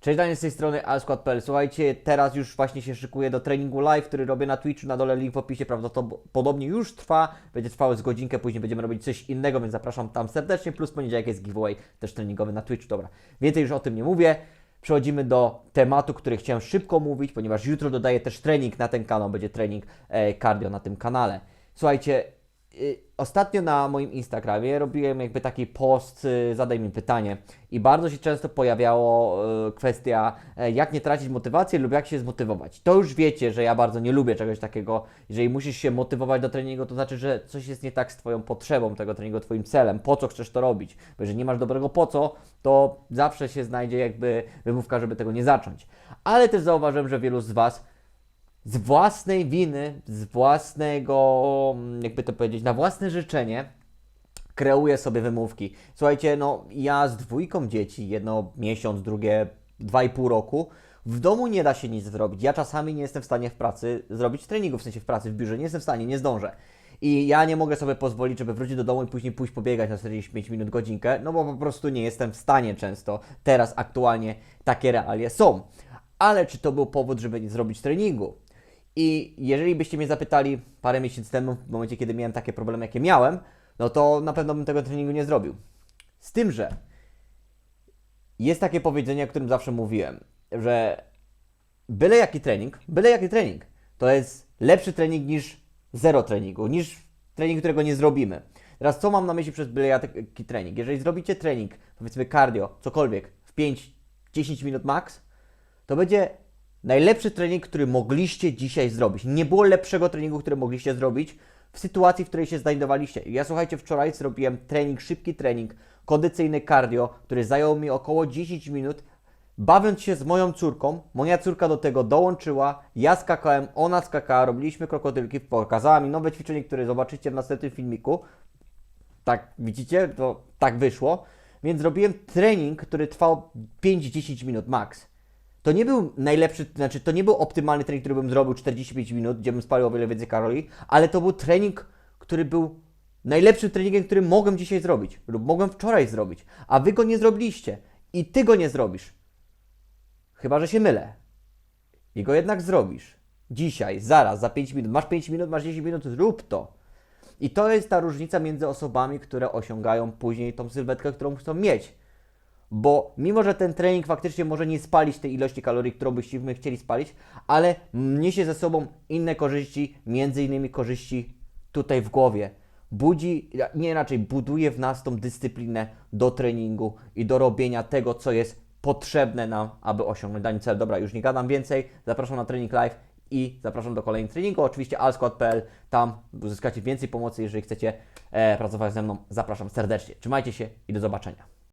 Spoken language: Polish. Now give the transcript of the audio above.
Cześć Daniel z tej strony alskład.pl. Słuchajcie, teraz już właśnie się szykuję do treningu live, który robię na Twitchu, na dole link w opisie prawdopodobnie już trwa, będzie trwało z godzinkę, później będziemy robić coś innego, więc zapraszam tam serdecznie, plus poniedziałek jest giveaway też treningowy na Twitchu, dobra. Więcej już o tym nie mówię. Przechodzimy do tematu, który chciałem szybko mówić, ponieważ jutro dodaję też trening na ten kanał, będzie trening e, cardio na tym kanale. Słuchajcie, ostatnio na moim Instagramie robiłem jakby taki post, y, zadaj mi pytanie i bardzo się często pojawiało y, kwestia, e, jak nie tracić motywacji lub jak się zmotywować. To już wiecie, że ja bardzo nie lubię czegoś takiego. Jeżeli musisz się motywować do treningu, to znaczy, że coś jest nie tak z Twoją potrzebą tego treningu, Twoim celem, po co chcesz to robić. Bo jeżeli nie masz dobrego po co, to zawsze się znajdzie jakby wymówka, żeby tego nie zacząć. Ale też zauważyłem, że wielu z Was z własnej winy, z własnego, mm, jakby to powiedzieć, na własne życzenie kreuje sobie wymówki. Słuchajcie, no ja z dwójką dzieci, jedno miesiąc, drugie dwa i pół roku, w domu nie da się nic zrobić. Ja czasami nie jestem w stanie w pracy zrobić treningu, w sensie w pracy, w biurze, nie jestem w stanie, nie zdążę. I ja nie mogę sobie pozwolić, żeby wrócić do domu i później pójść pobiegać na 45 minut, godzinkę, no bo po prostu nie jestem w stanie często. Teraz aktualnie takie realia są. Ale czy to był powód, żeby nie zrobić treningu? I jeżeli byście mnie zapytali parę miesięcy temu, w momencie kiedy miałem takie problemy, jakie miałem, no to na pewno bym tego treningu nie zrobił. Z tym, że jest takie powiedzenie, o którym zawsze mówiłem, że byle jaki trening, byle jaki trening, to jest lepszy trening niż zero treningu, niż trening, którego nie zrobimy. Teraz co mam na myśli przez byle jaki trening? Jeżeli zrobicie trening, powiedzmy cardio, cokolwiek, w 5-10 minut max, to będzie najlepszy trening, który mogliście dzisiaj zrobić. Nie było lepszego treningu, który mogliście zrobić w sytuacji, w której się znajdowaliście. Ja słuchajcie, wczoraj zrobiłem trening, szybki trening, kondycyjny cardio, który zajął mi około 10 minut, bawiąc się z moją córką. Moja córka do tego dołączyła, ja skakałem, ona skakała, robiliśmy krokodylki, pokazała mi nowe ćwiczenie, które zobaczycie w następnym filmiku. Tak, widzicie? To tak wyszło. Więc zrobiłem trening, który trwał 5-10 minut max. To nie był najlepszy, znaczy to nie był optymalny trening, który bym zrobił 45 minut, gdzie bym spalił o wiele więcej kalorii, ale to był trening, który był najlepszym treningiem, który mogłem dzisiaj zrobić lub mogłem wczoraj zrobić, a wy go nie zrobiliście i ty go nie zrobisz. Chyba, że się mylę. I go jednak zrobisz. Dzisiaj, zaraz, za 5 minut. Masz 5 minut, masz 10 minut, zrób to. I to jest ta różnica między osobami, które osiągają później tą sylwetkę, którą chcą mieć. Bo mimo, że ten trening faktycznie może nie spalić tej ilości kalorii, którą byśmy chcieli spalić, ale niesie ze sobą inne korzyści, między innymi korzyści tutaj w głowie. Budzi, nie inaczej, buduje w nas tą dyscyplinę do treningu i do robienia tego, co jest potrzebne nam, aby osiągnąć dany cel. Dobra, już nie gadam więcej, zapraszam na trening live i zapraszam do kolejnych treningów. Oczywiście alskład.pl, tam uzyskacie więcej pomocy, jeżeli chcecie e, pracować ze mną. Zapraszam serdecznie. Trzymajcie się i do zobaczenia.